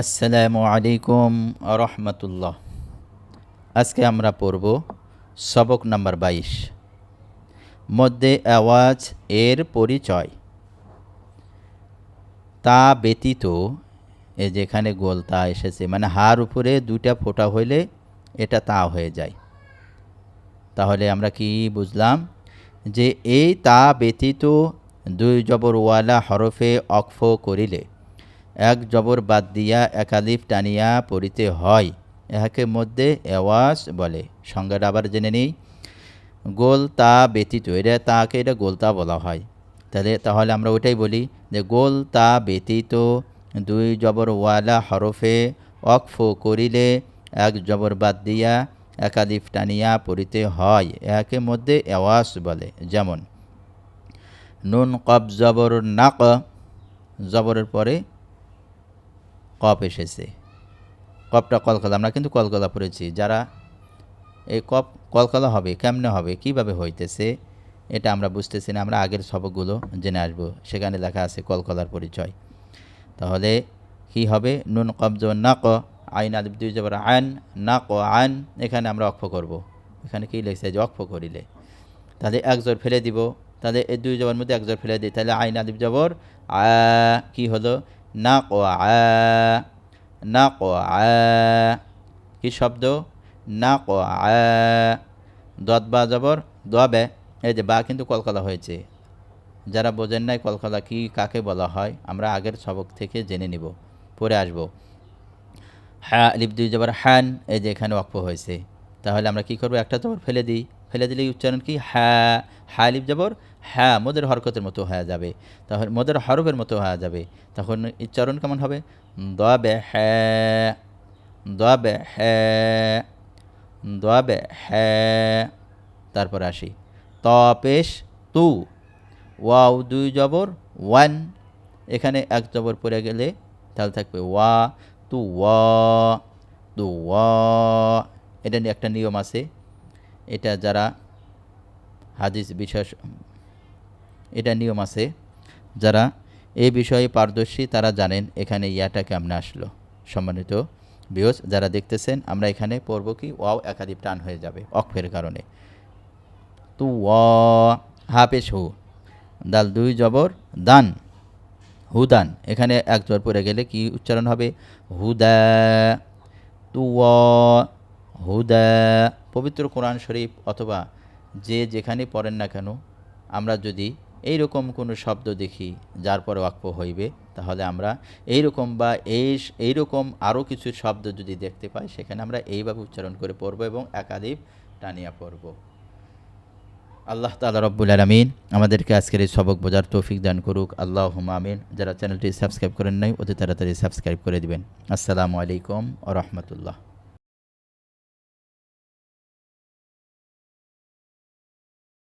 আসসালামু আলাইকুম রহমতুল্লাহ আজকে আমরা পড়ব সবক নাম্বার বাইশ। মধ্যে আওয়াজ এর পরিচয়। তা ব্যতীত এ যেখানে গোল তা এসেছে মানে হার উপরে দুইটা ফোঁটা হইলে এটা তা হয়ে যায়। তাহলে আমরা কি বুঝলাম যে এই তা ব্যতীত দুই জবর ওয়ালা হরফে অক্ফ করিলে এক জবর বাদ দিয়া একালিফ টানিয়া পড়িতে হয়। এহাকে মধ্যে এওয়াজ বলে। সংজ্ঞাটা আবার জেনে নেই। গোল তা ব্যতীত, এটা তাকে এটা গোলতা বলা হয়। তাহলে তাহলে আমরা ওইটাই বলি যে গোল তা ব্যতীত দুই জবর ওয়ালা হরফে অক্ফ করিলে এক জবর বাদ দিয়া একালিফ টানিয়া পড়িতে হয়। একে মধ্যে এওয়াজ বলে। যেমন, নুন কব জবর নাক, জবরের পরে কপ এসেছে। কপটা কলকাতা, আমরা কিন্তু কলকাতা পড়েছি। যারা এই কপ কলকাতা হবে, কেমনে হবে, কীভাবে হইতেছে, এটা আমরা বুঝতেছি না। আমরা আগের সবকগুলো জেনে আসব। সেখানে লেখা আছে কলকাতার পরিচয়। তাহলে কি হবে? নুন কবজ না ক আইন আলিফ দুই জবর আন না ক আন এখানে আমরা অক্ষ করব। এখানে কি লেগেছে যে অক্ষ করিলে। তাহলে এক জোর ফেলে দিব। তাহলে এই দুই জবর মধ্যে এক জোর ফেলে দিই। তাহলে আইন আলিফ জবর কি হলো? না ক আ না ক শব্দ? না ক আ দত বা জবর দবে এই যে বা কিন্তু কলকাতা হয়েছে। যারা বোঝেন নাই কলকাতা কি কাকে বলা হয়, আমরা আগের সবক থেকে জেনে নিব পরে আসব। হ্যাঁ লিপ দুই জবর, হ্যান, এই যে এখানে অক্ষ হয়েছে। তাহলে আমরা কি করব? একটা জবর ফেলে দিই। ফেলে দিলে উচ্চারণ কি? হ্যাঁ লিপ জবর হ্যাঁ মোদের হরকতের মতো হয়ে যাবে। তাহলে মোদের হরফের মতো হয়ে যাবে। তখন উচ্চারণ কেমন হবে? দবে হ্যাঁ দবে হ্যাঁ দবে হ্যাঁ। তারপর আসি। তপেশ তু, ওয়াও দুই জবর, ওয়ান। এখানে এক জবর পড়ে গেলে তাহলে থাকবে ওয়া, তু ওয়া তু ওয়া। এটা নিয়ে একটা নিয়ম আছে। এটা যারা হাদিস বিশ্বাস এটা নিয়ম আছে। যারা এই বিষয়ে পারদর্শী, তারা জানেন এখানে ইয়াটা কেমনে আসলো। সম্মানিত বিয়স যারা দেখতেছেন, আমরা এখানে পড়ব কি, ওয়াও একাধিক টান হয়ে যাবে অক্ষের কারণে। তু ওয়া হাফেশ হু, দাল দুই জবর, দান হুদান এখানে এক জবর পড়ে গেলে কি উচ্চারণ হবে? হুদা তু হুদা পবিত্র কোরআন শরীফ অথবা যে যেখানে পড়েন না কেন, আমরা যদি এই রকম কোনো শব্দ দেখি, যার পরে ওয়াক্ফ হইবে, তাহলে আমরা এই রকম বা এই এই রকম আরও কিছু শব্দ যদি দেখতে পাই, সেখানে আমরা এইভাবে উচ্চারণ করে পড়ব এবং একাধিক টানিয়া পড়ব। আল্লাহ তালা রব্বুল আলমিন আমাদেরকে আজকের এই সবক বোঝার তৌফিক দান করুক। আল্লাহ আমিন। যারা চ্যানেলটি সাবস্ক্রাইব করেন নাই, অতি তাড়াতাড়ি সাবস্ক্রাইব করে দিবেন। আসসালামু আলাইকুম ও রহমতুল্লাহ।